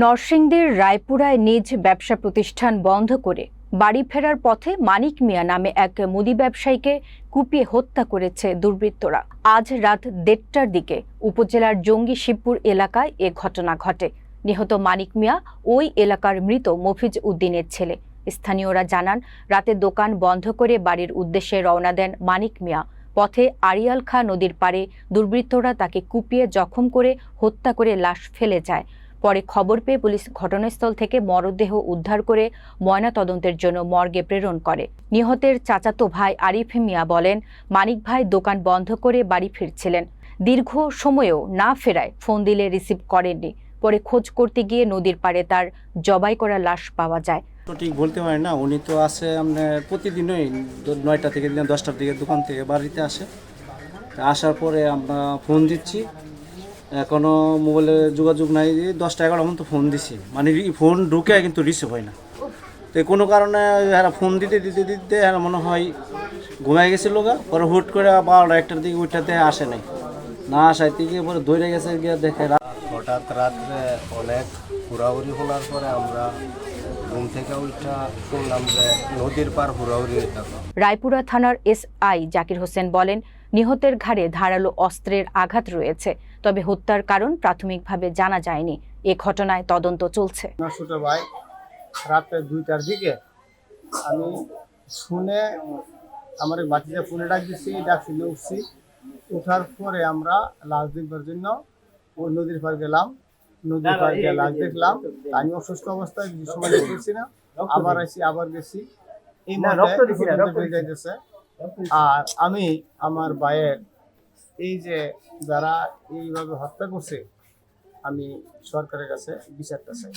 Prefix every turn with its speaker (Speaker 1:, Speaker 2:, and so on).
Speaker 1: নরসিংদীর রায়পুরায় নিজ ব্যবসা প্রতিষ্ঠান বন্ধ করে বাড়ি ফেরার পথে মানিক মিয়া নামে এক মুদি ব্যবসায়ীকে কুপিয়ে হত্যা করেছে দুর্বৃত্তরা। আজ রাত দেড়টার দিকে উপজেলার জঙ্গি শিবপুর এলাকায় এ ঘটনা ঘটে। নিহত মানিক মিয়া ওই এলাকার মৃত মফিজ উদ্দিনের ছেলে। স্থানীয়রা জানান, রাতে দোকান বন্ধ করে বাড়ির উদ্দেশ্যে রওনা দেন মানিক মিয়া। পথে আড়িয়াল খা নদীর পাড়ে দুর্বৃত্তরা তাকে কুপিয়ে জখম করে হত্যা করে লাশ ফেলে যায়। পরে খবর পেয়ে পুলিশ ঘটনাস্থল থেকে মরদেহ উদ্ধার করে ময়নাতদন্তের জন্য মর্গে প্রেরণ করে। নিহতের চাচাতো ভাই আরিফ মিয়া বলেন, মানিক ভাই দোকান বন্ধ করে বাড়ি ফিরছিলেন। দীর্ঘ সময়েও না ফেরায় ফোন দিলে রিসিভ করেননি। পরে খোঁজ করতে গিয়ে নদীর পাড়ে তার জবাই করা লাশ পাওয়া যায়।
Speaker 2: ঠিক বলতে পারি না, উনি তো আসে আপনার প্রতিদিনই নয়টা থেকে দশটার দিকে দোকান থেকে বাড়িতে আসে। আসার পরে আমরা ফোন দিচ্ছি এখনও মোবাইলে যোগাযোগ নাই দশটা এগারো মতো ফোন দিছি। মানে ফোন ঢুকে কিন্তু রিসিভ হয় না। তো কোনো কারণে হ্যাঁ ফোন দিতে দিতে দিতে হ্যাঁ মনে হয় ঘুমাই গেছিল গা পরে হুট করে বারোটা একটার দিকে ওইটাতে আসে নাই। না আসার থেকে পরে দৌড়ে গেছে গিয়ে দেখে
Speaker 3: হঠাৎ রাত্রে অনেক ঘোরাঘুরি হওয়ার পরে আমরা ঘুম থেকে উঠা শুনলাম যে নদীর পার হুড়াহুড়ি
Speaker 1: রায়পুরা থানার এস আই জাকির হোসেন বলেন নিহতের ঘাড়ে ধারালো অস্ত্রের আঘাত রয়েছে তবে হত্যার কারণ প্রাথমিকভাবে জানা যায়নি। এ ঘটনায় তদন্ত চলছে।
Speaker 4: ছোট ভাই রাতে দুইটার দিকে আমি শুনে আমার ফোনে ডাক দিচ্ছি ডাক শুনে উঠছি। উঠার পরে আমরা লাশ দেখবার জন্য ওই নদীর পার গেলাম। নদীর পার গিয়ে লাশ দেখলাম। আমি অসুস্থ অবস্থায় কিছু সময় যেতে না। আবার আসি আবার গেছি। এই যাইতেছে। আর আমি আমার ভাইয়ের এই যে যারা এইভাবে হত্যা করছে আমি সরকারের কাছে বিচারটা চাই।